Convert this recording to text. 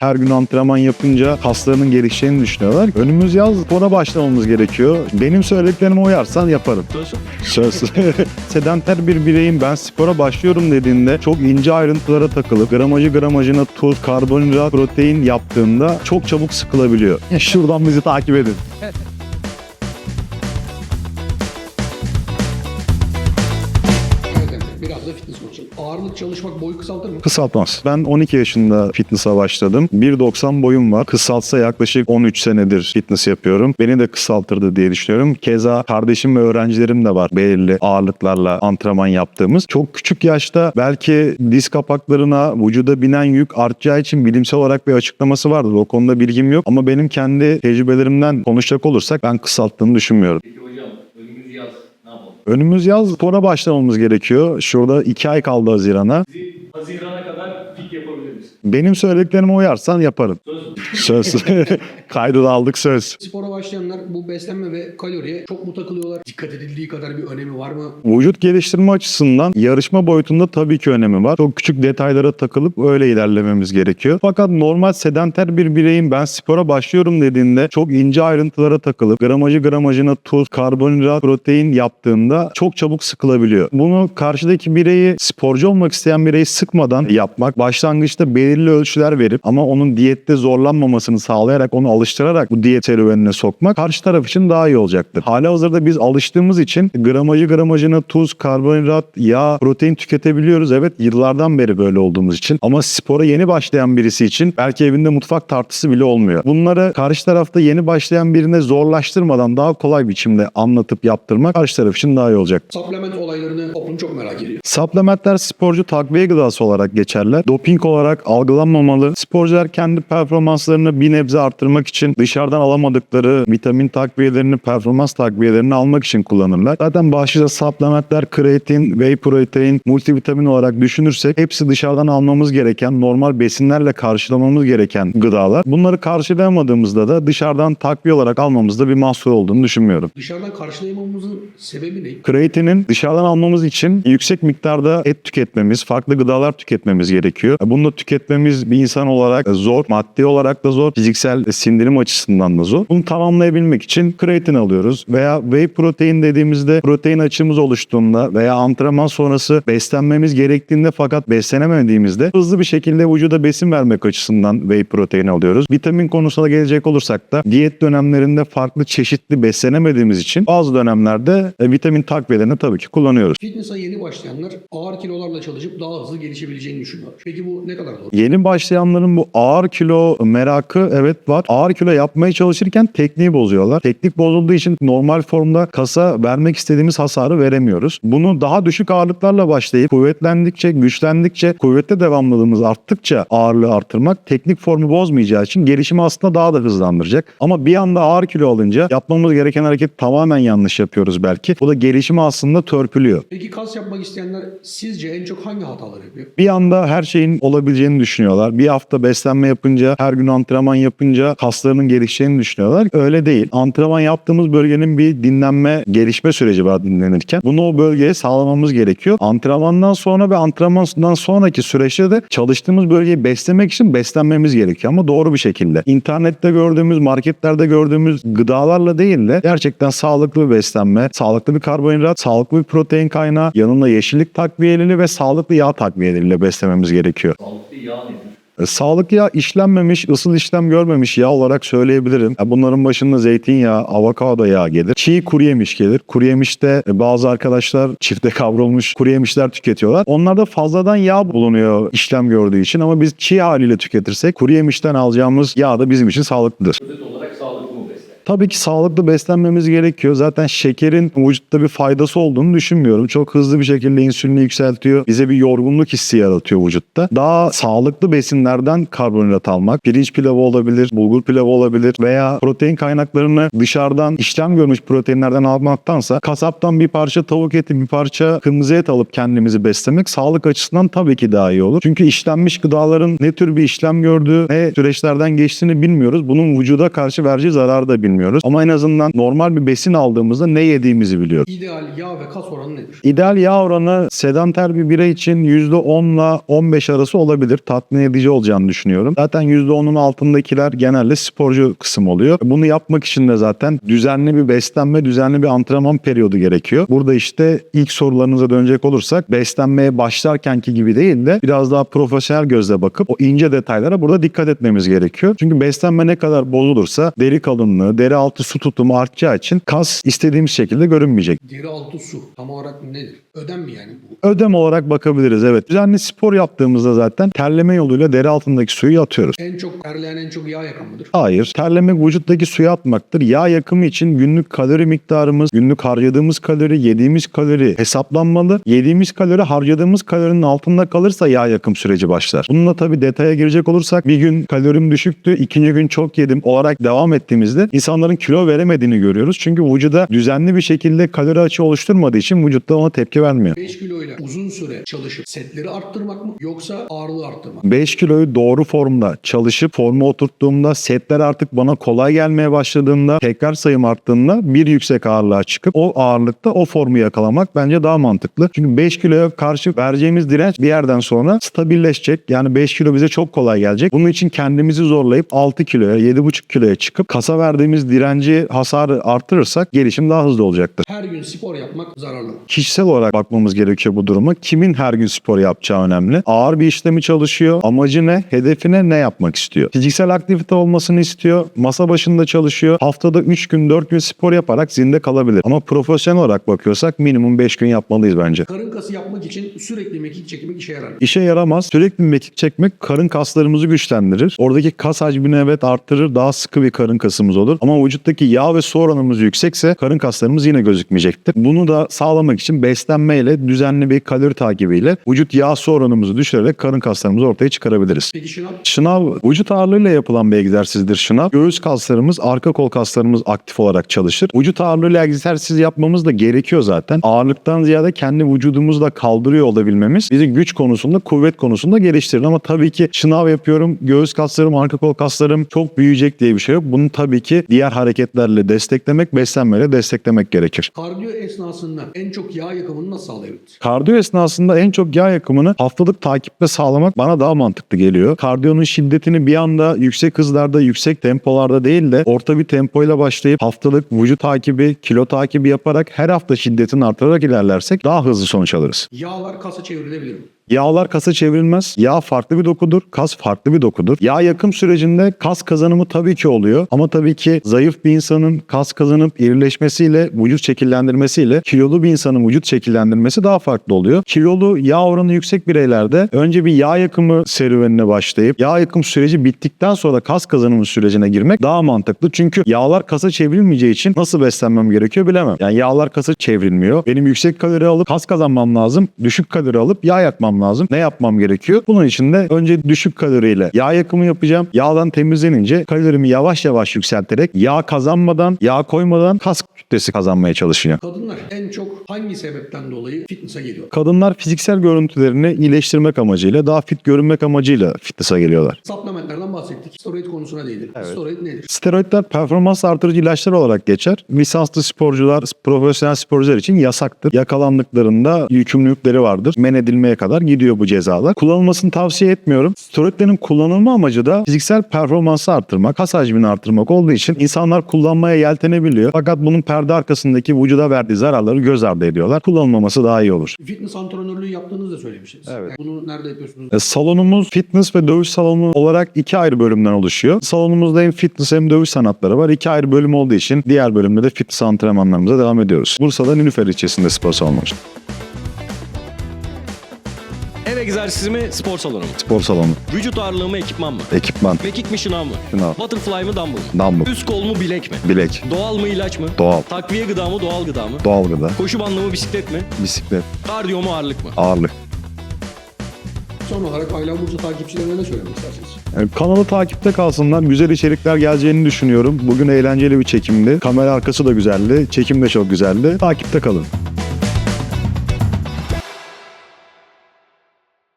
Her gün antrenman yapınca kaslarının gelişeceğini düşünüyorlar. Önümüz yaz spora başlamamız gerekiyor. Benim söylediklerime uyarsan yaparım. Söz. Sedanter bir bireyim ben spora başlıyorum dediğinde çok ince ayrıntılara takılıp gramajı gramajına tuz, karbonhidrat, protein yaptığında çok çabuk sıkılabiliyor. Şuradan bizi takip edin. Fitness konuşalım. Ağırlık çalışmak boyu kısaltır mı? Kısaltmaz. Ben 12 yaşında fitness'a başladım. 1.90 boyum var. Kısaltsa yaklaşık 13 senedir fitness yapıyorum. Beni de kısaltırdı diye düşünüyorum. Keza kardeşim ve öğrencilerim de var belirli ağırlıklarla antrenman yaptığımız. Çok küçük yaşta belki diz kapaklarına vücuda binen yük artacağı için bilimsel olarak bir açıklaması vardır. O konuda bilgim yok ama benim kendi tecrübelerimden konuşacak olursak ben kısalttığını düşünmüyorum. Peki hocam önümüz yaz ne yapalım? Önümüz yaz spora başlamamız gerekiyor. Şurada 2 ay kaldı Haziran'a. Haziran'a kadar. Benim söylediklerime uyarsan yaparım. Söz? Söz. Kaydı da aldık söz. Spora başlayanlar bu beslenme ve kaloriye çok mu takılıyorlar? Dikkat edildiği kadar bir önemi var mı? Vücut geliştirme açısından yarışma boyutunda tabii ki önemi var. Çok küçük detaylara takılıp öyle ilerlememiz gerekiyor. Fakat normal sedanter bir bireyim ben spora başlıyorum dediğinde çok ince ayrıntılara takılıp gramajı gramajına tuz, karbonhidrat, protein yaptığında çok çabuk sıkılabiliyor. Bunu karşıdaki bireyi sporcu olmak isteyen bireyi sıkmadan yapmak, başlangıçta belirli ölçüler verip ama onun diyette zorlanmamasını sağlayarak onu alıştırarak bu diyet serüvenine sokmak karşı taraf için daha iyi olacaktır. Hala hazırda biz alıştığımız için gramajı gramajına tuz, karbonhidrat, yağ, protein tüketebiliyoruz. Evet yıllardan beri böyle olduğumuz için ama spora yeni başlayan birisi için belki evinde mutfak tartısı bile olmuyor. Bunları karşı tarafta yeni başlayan birine zorlaştırmadan daha kolay biçimde anlatıp yaptırmak karşı taraf için daha iyi olacak. Supplement olaylarını toplum çok merak ediyor. Supplementler sporcu takviye gıdası olarak geçerler. Doping olarak algılanmamalı. Sporcular kendi performanslarını bir nebze arttırmak için dışarıdan alamadıkları vitamin takviyelerini, performans takviyelerini almak için kullanırlar. Zaten başlıca supplementler kreatin, whey protein, multivitamin olarak düşünürsek hepsi dışarıdan almamız gereken, normal besinlerle karşılamamız gereken gıdalar. Bunları karşılayamadığımızda da dışarıdan takviye olarak almamızda bir mahsur olduğunu düşünmüyorum. Dışarıdan karşılayamamızın sebebi ne? Kreatinin dışarıdan almamız için yüksek miktarda et tüketmemiz, farklı gıdalar tüketmemiz gerekiyor. Bunu da tüketmemiz bir insan olarak zor, maddi olarak da zor, fiziksel sindirim açısından da zor. Bunu tamamlayabilmek için kreatin alıyoruz veya whey protein dediğimizde protein açığımız oluştuğunda veya antrenman sonrası beslenmemiz gerektiğinde fakat beslenemediğimizde hızlı bir şekilde vücuda besin vermek açısından whey protein alıyoruz. Vitamin konusuna gelecek olursak da diyet dönemlerinde farklı çeşitli beslenemediğimiz için bazı dönemlerde e, vitamin takviyelerini tabii ki kullanıyoruz. Fitness'a yeni başlayanlar ağır kilolarla çalışıp daha hızlı gelişebileceğini düşünüyor. Peki bu ne kadar doğru? Yeni başlayanların bu ağır kilo merakı evet var. Ağır kilo yapmaya çalışırken tekniği bozuyorlar. Teknik bozulduğu için normal formda kasa vermek istediğimiz hasarı veremiyoruz. Bunu daha düşük ağırlıklarla başlayıp kuvvetlendikçe, güçlendikçe, kuvvette devamlılığımız arttıkça ağırlığı artırmak teknik formu bozmayacağı için gelişimi aslında daha da hızlandıracak. Ama bir anda ağır kilo alınca yapmamız gereken hareket tamamen yanlış yapıyoruz belki. Bu da gelişimi aslında törpülüyor. Peki kas yapmak isteyenler sizce en çok hangi hataları yapıyor? Bir anda her şeyin olabileceğini düşünüyorlar. Bir hafta beslenme yapınca, her gün antrenman yapınca kaslarının gelişeceğini düşünüyorlar. Öyle değil. Antrenman yaptığımız bölgenin bir dinlenme, gelişme süreci var dinlenirken. Bunu o bölgeye sağlamamız gerekiyor. Antrenmandan sonra ve antrenmandan sonraki süreçte de çalıştığımız bölgeyi beslemek için beslenmemiz gerekiyor ama doğru bir şekilde. İnternette gördüğümüz, marketlerde gördüğümüz gıdalarla değil de gerçekten sağlıklı bir beslenme, sağlıklı bir karbonhidrat, sağlıklı bir protein kaynağı, yanında yeşillik takviyeleriyle ve sağlıklı yağ takviyeleriyle beslememiz gerekiyor. Sağlıklı yağ E, Sağlık yağ işlenmemiş, ısıl işlem görmemiş yağ olarak söyleyebilirim. E, Bunların başında zeytinyağı, avokado yağı gelir. Çiğ kuru yemiş gelir. Kuru yemişte e, bazı arkadaşlar çifte kavrulmuş kuru yemişler tüketiyorlar. Onlarda fazladan yağ bulunuyor işlem gördüğü için ama biz çiğ haliyle tüketirsek kuru yemişten alacağımız yağ da bizim için sağlıklıdır. Özet olarak? Tabii ki sağlıklı beslenmemiz gerekiyor. Zaten şekerin vücutta bir faydası olduğunu düşünmüyorum. Çok hızlı bir şekilde insülini yükseltiyor. Bize bir yorgunluk hissi yaratıyor vücutta. Daha sağlıklı besinlerden karbonhidrat almak. Pirinç pilavı olabilir, bulgur pilavı olabilir veya protein kaynaklarını dışarıdan işlem görmüş proteinlerden almaktansa kasaptan bir parça tavuk eti, bir parça kırmızı et alıp kendimizi beslemek sağlık açısından tabii ki daha iyi olur. Çünkü işlenmiş gıdaların ne tür bir işlem gördüğü, ne süreçlerden geçtiğini bilmiyoruz. Bunun vücuda karşı vereceği zararı da bilmiyoruz. Bilmiyoruz. Ama en azından normal bir besin aldığımızda ne yediğimizi biliyoruz. İdeal yağ ve kas oranı nedir? İdeal yağ oranı sedanter bir birey için %10 ile 15 arası olabilir. Tatmin edici olacağını düşünüyorum. Zaten %10'un altındakiler genelde sporcu kısım oluyor. Bunu yapmak için de zaten düzenli bir beslenme, düzenli bir antrenman periyodu gerekiyor. Burada işte ilk sorularınıza dönecek olursak beslenmeye başlarkenki gibi değil de biraz daha profesyonel gözle bakıp o ince detaylara burada dikkat etmemiz gerekiyor. Çünkü beslenme ne kadar bozulursa deri kalınlığı, deri altı su tutumu artacağı için kas istediğimiz şekilde görünmeyecek. Deri altı su tam olarak nedir? Ödem mi yani bu? Ödem olarak bakabiliriz evet. Düzenli spor yaptığımızda zaten terleme yoluyla deri altındaki suyu atıyoruz. En çok terleyen en çok yağ yakan mıdır? Hayır. Terlemek vücuttaki suyu atmaktır. Yağ yakımı için günlük kalori miktarımız, günlük harcadığımız kalori, yediğimiz kalori hesaplanmalı. Yediğimiz kalori harcadığımız kalorinin altında kalırsa yağ yakım süreci başlar. Bununla tabii detaya girecek olursak bir gün kalorim düşüktü, ikinci gün çok yedim olarak devam ettiğimizde insanların kilo veremediğini görüyoruz. Çünkü vücuda düzenli bir şekilde kalori açığı oluşturmadığı için vücutta ona tepki vermiyor. 5 kiloyla uzun süre çalışıp setleri arttırmak mı yoksa ağırlığı arttırmak 5 kiloyu doğru formda çalışıp forma oturttuğumda setler artık bana kolay gelmeye başladığında tekrar sayım arttığında bir yüksek ağırlığa çıkıp o ağırlıkta o formu yakalamak bence daha mantıklı. Çünkü 5 kiloya karşı vereceğimiz direnç bir yerden sonra stabilleşecek. Yani 5 kilo bize çok kolay gelecek. Bunun için kendimizi zorlayıp 6 kiloya 7,5 kiloya çıkıp kasa verdiğimiz direnci hasarı arttırırsak gelişim daha hızlı olacaktır. Her gün spor yapmak zararlı mı? Kişisel olarak bakmamız gerekiyor bu duruma. Kimin her gün spor yapacağı önemli. Ağır bir işlemi çalışıyor. Amacı ne? Hedefine ne yapmak istiyor? Fiziksel aktivite olmasını istiyor. Masa başında çalışıyor. Haftada 3 gün 4 gün spor yaparak zinde kalabilir. Ama profesyonel olarak bakıyorsak minimum 5 gün yapmalıyız bence. Karın kası yapmak için sürekli mekik çekmek işe yarar. İşe yaramaz. Sürekli mekik çekmek karın kaslarımızı güçlendirir. Oradaki kas hacmini evet arttırır. Daha sıkı bir karın kasımız olur. Ama vücuttaki yağ ve su oranımız yüksekse karın kaslarımız yine gözükmeyecektir. Bunu da sağlamak için beslenmeyle, düzenli bir kalori takibiyle vücut yağ su oranımızı düşürerek karın kaslarımızı ortaya çıkarabiliriz. Peki şınav? Şınav vücut ağırlığıyla yapılan bir egzersizdir şınav. Göğüs kaslarımız, arka kol kaslarımız aktif olarak çalışır. Vücut ağırlığıyla egzersiz yapmamız da gerekiyor zaten. Ağırlıktan ziyade kendi vücudumuzla kaldırıyor olabilmemiz bizi güç konusunda, kuvvet konusunda geliştirir. Ama tabii ki şınav yapıyorum, göğüs kaslarım, arka kol kaslarım çok büyüyecek diye bir şey yok. Bunu tabii ki diğer hareketlerle desteklemek, beslenmeyle desteklemek gerekir. Kardiyo esnasında en çok yağ yakımını nasıl sağlayabiliriz? Kardiyo esnasında en çok yağ yakımını haftalık takiple sağlamak bana daha mantıklı geliyor. Kardiyonun şiddetini bir anda yüksek hızlarda, yüksek tempolarda değil de orta bir tempoyla başlayıp haftalık vücut takibi, kilo takibi yaparak her hafta şiddetini artırarak ilerlersek daha hızlı sonuç alırız. Yağlar kasa çevrilebilir mi? Yağlar kasa çevrilmez. Yağ farklı bir dokudur. Kas farklı bir dokudur. Yağ yakım sürecinde kas kazanımı tabii ki oluyor. Ama tabii ki zayıf bir insanın kas kazanıp irileşmesiyle, vücut şekillendirmesiyle kilolu bir insanın vücut şekillendirmesi daha farklı oluyor. Kilolu yağ oranı yüksek bireylerde önce bir yağ yakımı serüvenine başlayıp yağ yakım süreci bittikten sonra kas kazanımı sürecine girmek daha mantıklı. Çünkü yağlar kasa çevrilmeyeceği için nasıl beslenmem gerekiyor bilemem. Yani yağlar kasa çevrilmiyor. Benim yüksek kalori alıp kas kazanmam lazım. Düşük kalori alıp yağ yakmam lazım. Ne yapmam gerekiyor? Bunun için de önce düşük kaloriyle yağ yakımı yapacağım. Yağdan temizlenince kalorimi yavaş yavaş yükselterek yağ kazanmadan, yağ koymadan kas kütlesi kazanmaya çalışacağım. Kadınlar en çok hangi sebepten dolayı fitness'a geliyor? Kadınlar fiziksel görüntülerini iyileştirmek amacıyla, daha fit görünmek amacıyla fitness'a geliyorlar. Supplementlerden bahsettik. Steroid konusuna değindik. Steroid nedir? Steroidler performans artırıcı ilaçlar olarak geçer. Lisanslı sporcular, profesyonel sporcular için yasaktır. Yakalandıklarında yükümlülükleri vardır. Men edilmeye kadar gidiyor bu cezalar. Kullanılmasını tavsiye etmiyorum. Steroidlerin kullanılma amacı da fiziksel performansı arttırmak, kas hacmini arttırmak olduğu için insanlar kullanmaya yeltenebiliyor. Fakat bunun perde arkasındaki vücuda verdiği zararları göz ardı ediyorlar. Kullanılmaması daha iyi olur. Fitness antrenörlüğü yaptığınızı da söylemiştiniz. Evet. Yani bunu nerede yapıyorsunuz? E, Salonumuz fitness ve dövüş salonu olarak iki ayrı bölümden oluşuyor. Salonumuzda hem fitness hem dövüş sanatları var. İki ayrı bölüm olduğu için diğer bölümde de fitness antrenmanlarımıza devam ediyoruz. Bursa'da Nilüfer ilçesinde spor salonu. Ev egzersizi mi, spor salonu mu? Spor salonu, Vücut ağırlığı mı, ekipman mı? ekipman, Mekik mi, şınav mı? Şınav. Butterfly mı, dumbbell mı? dumbbell, Üst kol mu, bilek mi? bilek, Doğal mı, ilaç mı? doğal, Takviye gıda mı, doğal gıda mı? doğal gıda, Koşu bandı mı, bisiklet mi? bisiklet, Kardiyo mu, ağırlık mı? ağırlık. Son olarak Aylan Burcu takipçilerine ne söylemek istersiniz? Yani kanalı takipte kalsınlar. Güzel içerikler geleceğini düşünüyorum. Bugün eğlenceli bir çekimdi. Kamera arkası da güzeldi. Çekim de çok güzeldi. Takipte kalın.